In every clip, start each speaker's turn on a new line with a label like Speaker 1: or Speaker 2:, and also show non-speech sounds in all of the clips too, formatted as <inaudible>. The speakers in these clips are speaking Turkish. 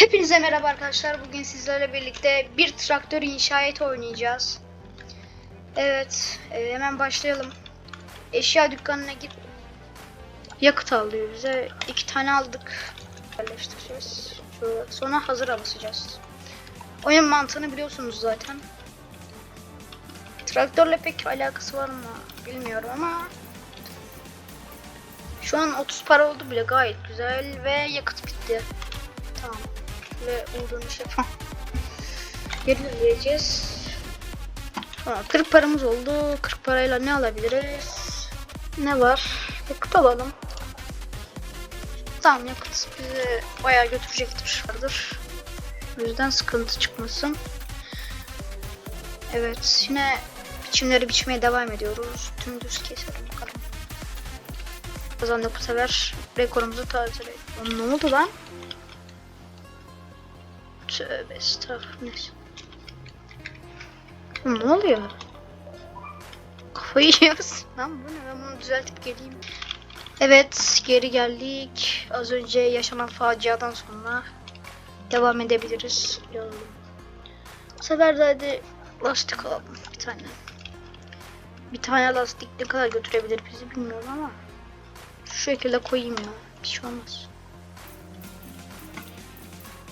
Speaker 1: Hepinize merhaba arkadaşlar. Bugün sizlerle birlikte bir traktör inşa et oynayacağız. Evet, e, hemen başlayalım. Eşya dükkanına git. Yakıt alıyor bize. iki tane aldık. Yerleştireceğiz. Şöyle. Sonra hazıra basacağız. Oyun mantığını biliyorsunuz zaten. Traktörle pek alakası var mı bilmiyorum ama şu an 30 para oldu bile gayet güzel ve yakıt bitti. Tamam. Ve olduğunu şey Geri vereceğiz. Tamam, 40 paramız oldu. 40 parayla ne alabiliriz? Ne var? Yakıt alalım. Tamam yakıt bizi bayağı götürecektir. Vardır. O yüzden sıkıntı çıkmasın. Evet yine biçimleri biçmeye devam ediyoruz. Tüm düz keselim bakalım. Kazandık bu sefer rekorumuzu tazeledik. Oğlum Ne oldu lan? Tövbe estağfurullah. Ne oluyor? Kafayı yiyoruz. Lan bu ne? Ben bunu düzeltip geleyim. Evet geri geldik. Az önce yaşanan faciadan sonra devam edebiliriz. Yolum. Bu sefer de hadi lastik alalım bir tane. Bir tane lastik ne kadar götürebilir bizi bilmiyorum ama şu şekilde koyayım ya. Bir şey olmaz.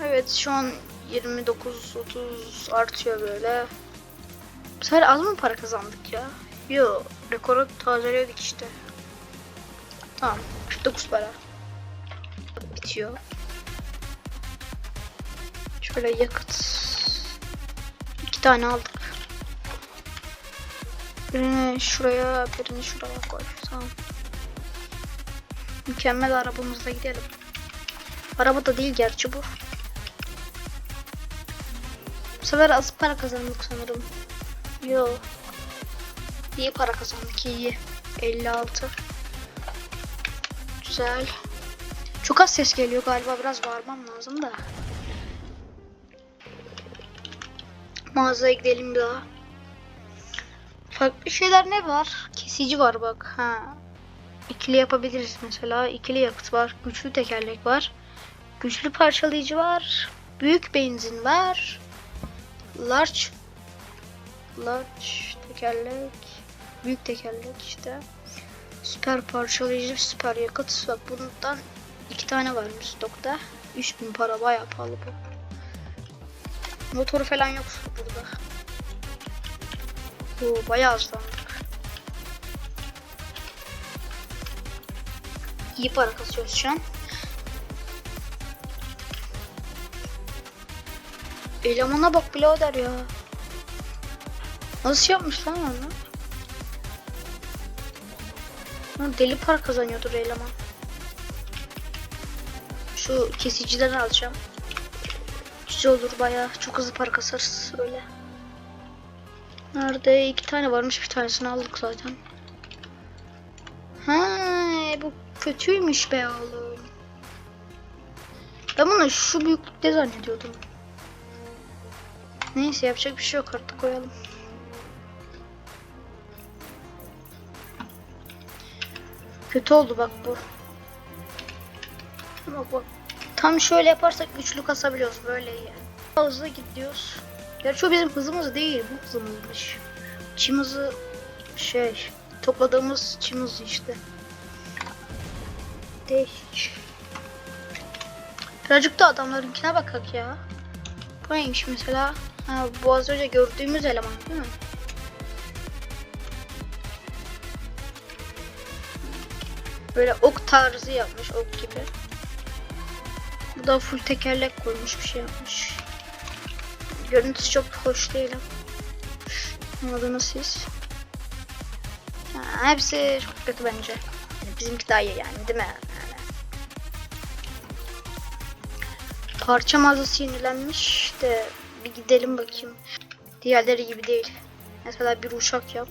Speaker 1: Evet şu an 29-30 artıyor böyle. Bu sefer az mı para kazandık ya? Yo rekoru tazeledik işte. Tamam 49 para. Bitiyor. Şöyle yakıt. iki tane aldık. Birini şuraya, birini şuraya koy. Tamam. Mükemmel arabamızla gidelim. Araba da değil gerçi bu. Sefer az para kazandık sanırım. Yo. İyi para kazandık iyi. 56. Güzel. Çok az ses geliyor galiba biraz bağırmam lazım da. Mağazaya gidelim daha. Farklı şeyler ne var? Kesici var bak. Ha. İkili yapabiliriz mesela. İkili yakıt var. Güçlü tekerlek var. Güçlü parçalayıcı var. Büyük benzin var. Large large tekerlek. Büyük tekerlek işte. Süper parçalayıcı, süper yakıt. Bak bundan iki tane varmış stokta. 3000 para bayağı pahalı bu. Motoru falan yok burada. Oo, bayağı hızlandık. İyi para kasıyoruz şu an. Elemana bak birader ya. Nasıl yapmış lan onu? Lan deli para kazanıyordur eleman. Şu kesiciden alacağım. Güzel olur bayağı. Çok hızlı para kasarız öyle. Nerede? iki tane varmış. Bir tanesini aldık zaten. Ha, bu kötüymüş be oğlum. Ben bunu şu büyüklükte zannediyordum. Neyse yapacak bir şey yok artık koyalım. Kötü oldu bak bu. Bak bak. Tam şöyle yaparsak güçlü kasabiliyoruz böyle iyi. Hızlı gidiyoruz. Gerçi o bizim hızımız değil bu hızımızmış. Çim hızı şey topladığımız çim hızı işte. Değişik. Birazcık da adamlarınkine bakak ya. Bu neymiş mesela? Ha, bu az önce gördüğümüz eleman değil mi? Böyle ok tarzı yapmış ok gibi. Bu da full tekerlek koymuş bir şey yapmış. Görüntüsü çok hoş değil ama. Anladınız siz. Ha, hepsi çok kötü bence. Yani bizimki daha iyi yani değil mi? Yani. Parça mağazası yenilenmiş de bir gidelim bakayım. Diğerleri gibi değil. Mesela bir uçak yap.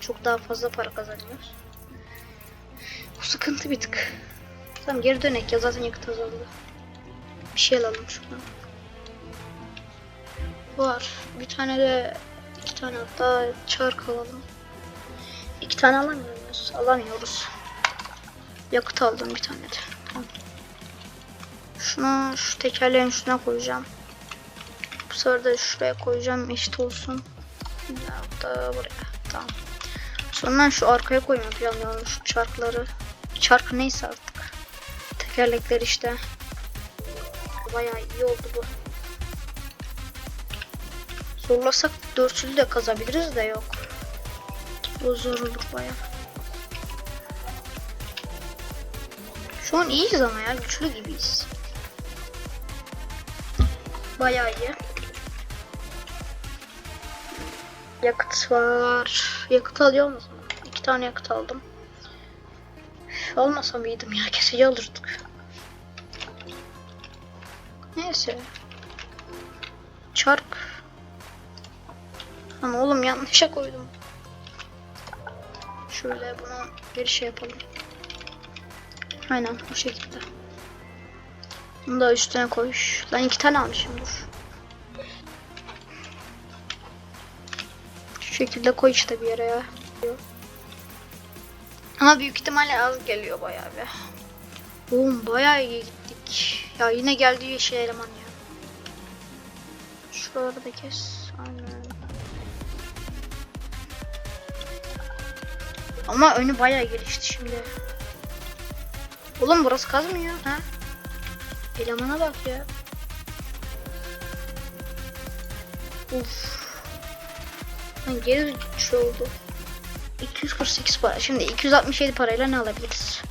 Speaker 1: Çok daha fazla para kazanıyoruz. Bu sıkıntı bir tık. Tamam geri dönek ya zaten yakıt azaldı. Bir şey alalım şuradan. Var. Bir tane de iki tane hatta çark alalım. İki tane alamıyoruz. Alamıyoruz. Yakıt aldım bir tane de. Şunu şu tekerleğin üstüne koyacağım. Bu sefer de şuraya koyacağım eşit olsun. Ya da buraya. Tamam. Sonra şu arkaya koymayı planlıyorum şu çarkları. Çark neyse artık. Tekerlekler işte. Bayağı iyi oldu bu. Zorlasak dörtlü de kazabiliriz de yok. Bu zor olur bayağı. Şu an iyiyiz ama ya güçlü gibiyiz. Bayağı iyi. Yakıt var. Yakıt alıyor musun? İki tane yakıt aldım. Üf, Almasam mıydım ya kesici alırdık. Neyse. Çark. Ama oğlum yanlışa koydum. Şöyle bunu bir şey yapalım. Aynen bu şekilde. Bunu da üstüne koy. Ben iki tane almışım dur. Şekilde koy işte bir yere ya. Ama büyük ihtimalle az geliyor bayağı bir. Oğlum bayağı iyi gittik. Ya yine geldi yeşil eleman ya. Şuraları da kes. Aynen. Ama önü bayağı gelişti şimdi. Oğlum burası kazmıyor ha? Elemana bak ya. Uf. Geri şey oldu. 248 para. Şimdi 267 parayla ne alabiliriz?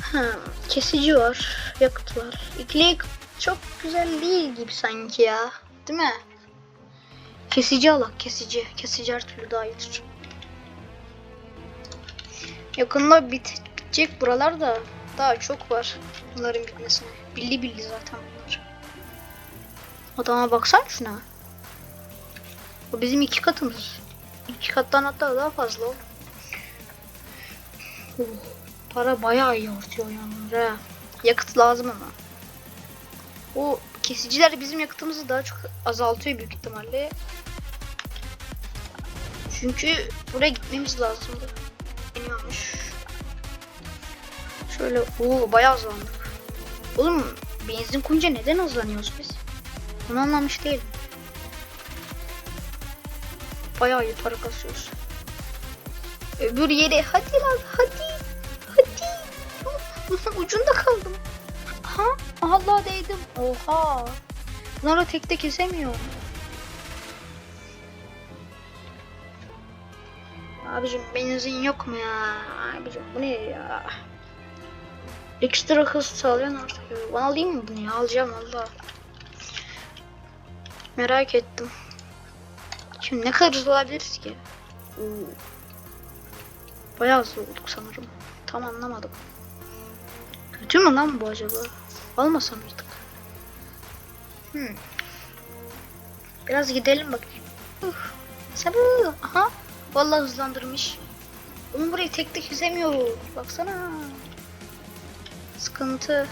Speaker 1: Ha, kesici var, yakıt var. İkili çok güzel değil gibi sanki ya. Değil mi? Kesici alak, kesici. Kesici her türlü daha iyidir. Yakında bit bitecek buralar da daha çok var bunların bitmesine. Billi billi zaten bunlar. Adama baksana şuna. O bizim iki katımız. İki kattan hatta daha fazla o. Oh, para bayağı iyi artıyor ha. Yakıt lazım ama. O kesiciler bizim yakıtımızı daha çok azaltıyor büyük ihtimalle. Çünkü buraya gitmemiz lazımdı. Yeniyormuş. Şöyle o bayağı hızlandık. Oğlum benzin koyunca neden hızlanıyoruz biz? Bunu anlamış değilim. Bayağı iyi para kasıyoruz. Öbür yere hadi lan hadi. Hadi. Ucunda kaldım. Ha? Allah değdim. Oha. Bunları tek tek kesemiyorum. Abicim benzin yok mu ya? Abicim bu ne ya? Ekstra hız sağlayan artık. Ben alayım mı bunu ya? Alacağım valla. Merak ettim. Şimdi ne kadar hızlı olabiliriz ki? Bayağı hızlı olduk sanırım. Tam anlamadım. Kötü mü lan bu acaba? Almasam mıydık? Hmm. Biraz gidelim bakayım. Uf. Sarı. Aha. Vallahi hızlandırmış. Onu burayı tek tek yüzemiyoruz. Baksana. Sıkıntı.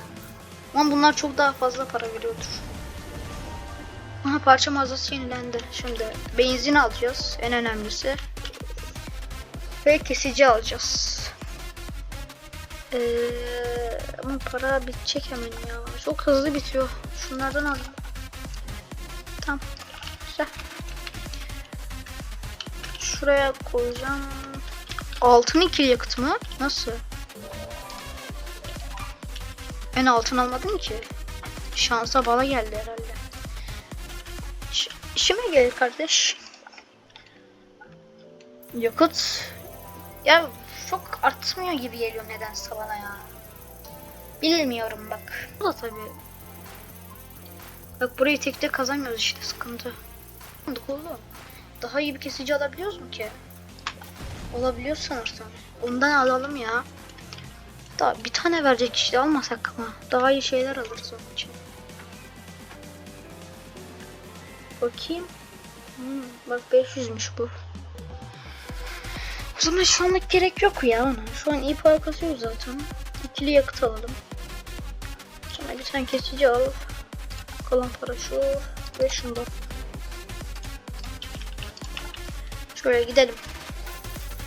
Speaker 1: Ama bunlar çok daha fazla para veriyordur. Aha parça mağazası yenilendi. Şimdi benzin alacağız. En önemlisi. Ve kesici alacağız. Ee, ama para bitecek hemen ya. Çok hızlı bitiyor. Şunlardan alayım. Tamam. Güzel. Şuraya koyacağım. Altın ikili yakıt mı? Nasıl? Ben altın almadım ki. Şansa bala geldi herhalde. İş, işime gelir kardeş. Yakıt. Ya çok artmıyor gibi geliyor nedense bana ya. Bilmiyorum bak. Bu da tabii. Bak burayı tek tek kazanmıyoruz işte sıkıntı. Oğlum. Daha iyi bir kesici alabiliyoruz mu ki? Olabiliyor sanırsam. Ondan alalım ya. Daha bir tane verecek işte almasak mı? Daha iyi şeyler alırız onun için. Bakayım. Hmm, bak 500'müş bu. O zaman şu anlık gerek yok ya ona. Şu an iyi para kasıyoruz zaten. İkili yakıt alalım. Sonra bir tane kesici al. Kalan para şu ve şundan. Şöyle gidelim.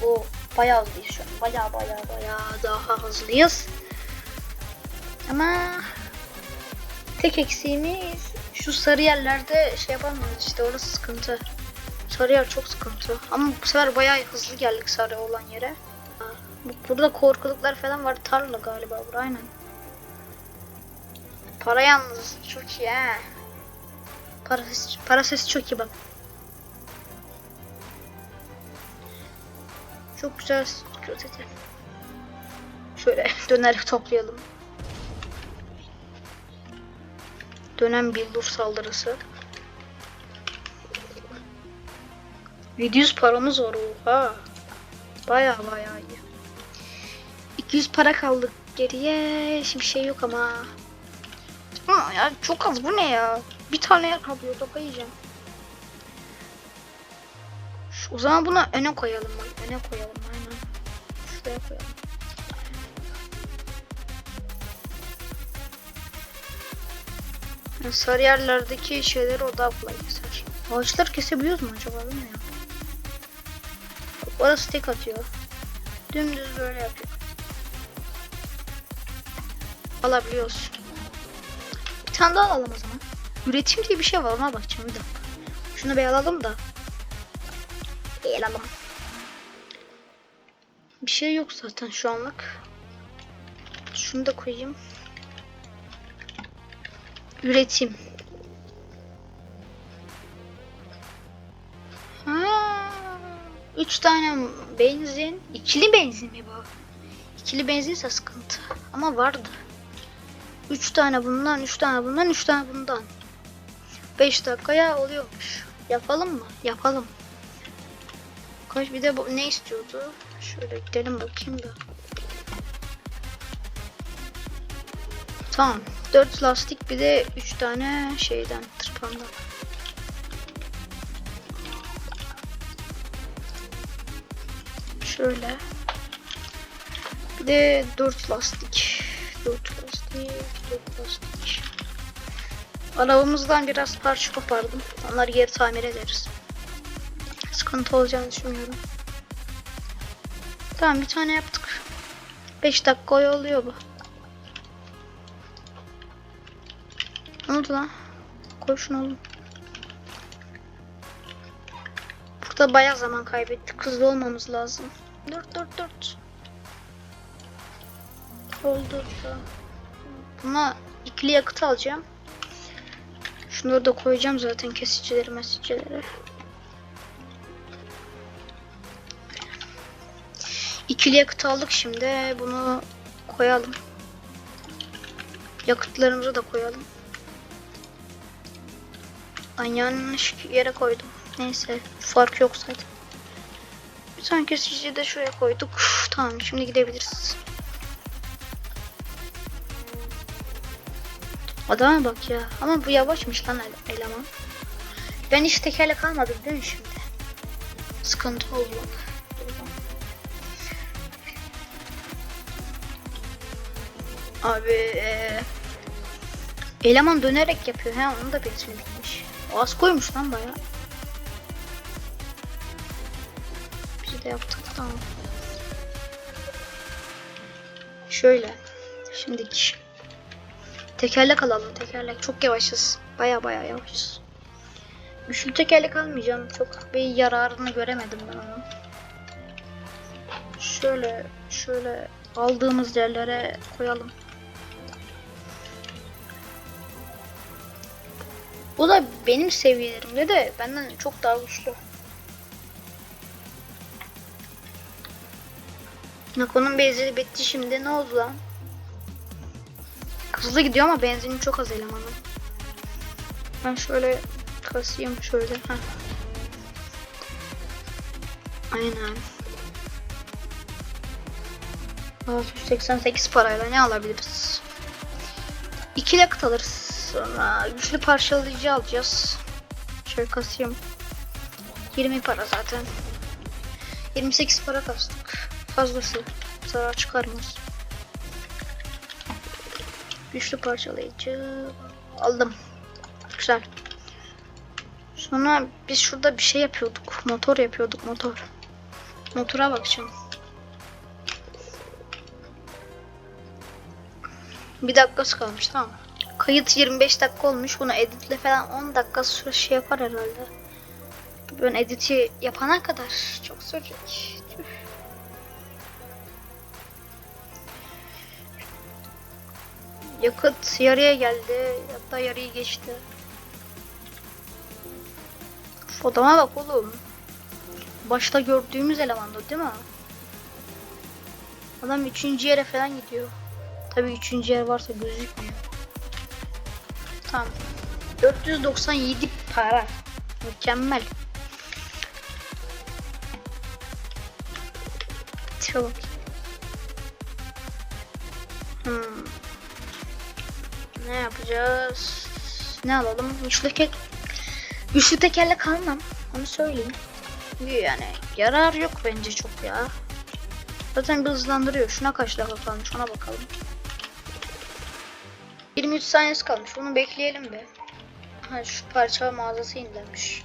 Speaker 1: O Bayağı hızlıyız şu an. Bayağı bayağı bayağı daha hızlıyız. Ama tek eksiğimiz şu sarı yerlerde şey yapamıyoruz işte orası sıkıntı. Sarı yer çok sıkıntı. Ama bu sefer bayağı hızlı geldik sarı olan yere. Burada korkuluklar falan var. Tarla galiba bura aynen. Para yalnız çok iyi he. Para sesi, para sesi çok iyi bak. Çok güzel. Şöyle <laughs> dönerek toplayalım. Dönem bildur saldırısı. 700 paramız var oha. Baya baya iyi. 200 para kaldı geriye. Hiçbir şey yok ama. Ama ya çok az bu ne ya? Bir tane yer kalıyor topa yiyeceğim. O zaman bunu öne koyalım bak. Öne koyalım aynen. Şuraya koyalım. Sarı yerlerdeki şeyleri o daha kolay keser. Ağaçlar kesebiliyoruz mu acaba bilmiyorum. Orası tek atıyor. Dümdüz böyle yapıyor. Alabiliyoruz. Bir tane daha alalım o zaman. Üretim diye bir şey var ona bakacağım bir dakika. Şunu bir alalım da. Bir alalım. Bir şey yok zaten şu anlık. Şunu da koyayım. Üretim. Ha, üç tane benzin. İkili benzin mi bu? İkili benzinse sıkıntı. Ama vardı. Üç tane bundan, üç tane bundan, üç tane bundan. Beş dakikaya oluyormuş. Yapalım mı? Yapalım. Kaç bir de bu ne istiyordu? Şöyle gidelim bakayım da. Tamam. 4 lastik bir de 3 tane şeyden tırpandan. Şöyle. Bir de 4 lastik. 4 lastik, 4 lastik. Arabamızdan biraz parça kopardım. Onları geri tamir ederiz. Sıkıntı olacağını düşünmüyorum. Tamam bir tane yaptık. 5 dakika oluyor bu. Ne oldu lan? Koy şunu oğlum. Burada bayağı zaman kaybettik. Hızlı olmamız lazım. 4 4 4. Oldu. Buna ikili yakıt alacağım. Şunları da koyacağım zaten kesicileri mesicileri. İkili yakıt aldık şimdi. Bunu koyalım. Yakıtlarımızı da koyalım. Ben yanlış yere koydum. Neyse fark yok zaten. Tane kesiciyi de şuraya koyduk. Tamam şimdi gidebiliriz. Adama bak ya. Ama bu yavaşmış lan ele- eleman. Ben hiç tekerlek almadım değil mi şimdi? Sıkıntı oldu bak. Abi eee, eleman dönerek yapıyor. He onun da benzini bitmiş. Az koymuş lan baya. Biz de yaptık tamam. Şöyle. Şimdiki. Tekerlek alalım tekerlek. Çok yavaşız. Baya baya yavaşız. Güçlü tekerlek almayacağım. Çok bir yararını göremedim ben onun. Şöyle şöyle aldığımız yerlere koyalım. Bu da benim seviyelerimde de benden çok daha güçlü. Nako'nun benzini bitti şimdi ne oldu lan? Hızlı gidiyor ama benzinin çok az elemanı. Ben şöyle kasayım şöyle. Heh. Aynen. 688 parayla ne alabiliriz? İki yakıt alırız. Sonra güçlü parçalayıcı alacağız. Şöyle kasayım. 20 para zaten. 28 para kastık. Fazlası. Zarar çıkarmaz. Güçlü parçalayıcı aldım. Güzel. Sonra biz şurada bir şey yapıyorduk. Motor yapıyorduk motor. Motora bakacağım. Bir dakikası kalmış tamam Kayıt 25 dakika olmuş. Bunu editle falan 10 dakika süre şey yapar herhalde. Ben editi yapana kadar çok sürecek. Tüh. Yakıt yarıya geldi. Hatta yarıyı geçti. Şu adama bak oğlum. Başta gördüğümüz elemandı değil mi? Adam üçüncü yere falan gidiyor. Tabii üçüncü yer varsa gözükmüyor. Tamam. 497 para. Mükemmel. Bak. Hmm. Ne yapacağız? Ne alalım? Güçlü tek Güçlü tekerle kalmam. Onu söyleyeyim. Yani yarar yok bence çok ya. Zaten bir hızlandırıyor. Şuna kaç dakika kalmış ona bakalım. 23 saniyesi kalmış. Bunu bekleyelim be. Ha şu parça mağazası yenilenmiş.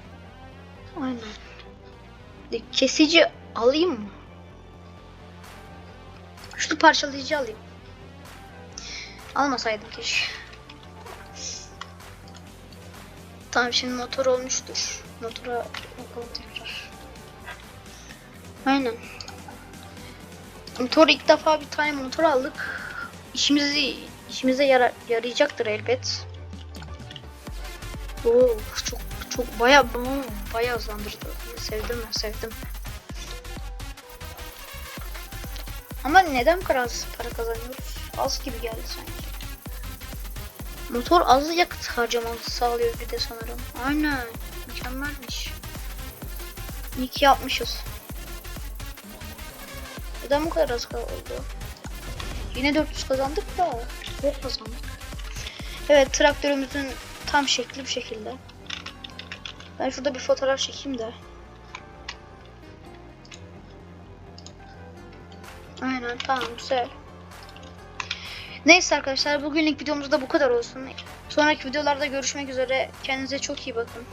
Speaker 1: Aynen. Kesici alayım mı? Şu parçalayıcı alayım. Almasaydım keşke. Tamam şimdi motor olmuştur. Motora bakalım tekrar. Aynen. Motor ilk defa bir tane motor aldık. İşimizi işimize yara- yarayacaktır elbet. Oo çok çok bayağı oo, bayağı hızlandırdı. Sevdim sevdim. Ama neden bu para kazanıyoruz? Az gibi geldi sanki. Motor az yakıt harcaması sağlıyor bir de sanırım. Aynen. Mükemmelmiş. İyi ki yapmışız. Neden bu kadar az kaldı? Yine 400 kazandık da çok kazandık. Evet traktörümüzün tam şekli bu şekilde. Ben şurada bir fotoğraf çekeyim de. Aynen tamam güzel. Neyse arkadaşlar bugünlük videomuz da bu kadar olsun. Sonraki videolarda görüşmek üzere. Kendinize çok iyi bakın.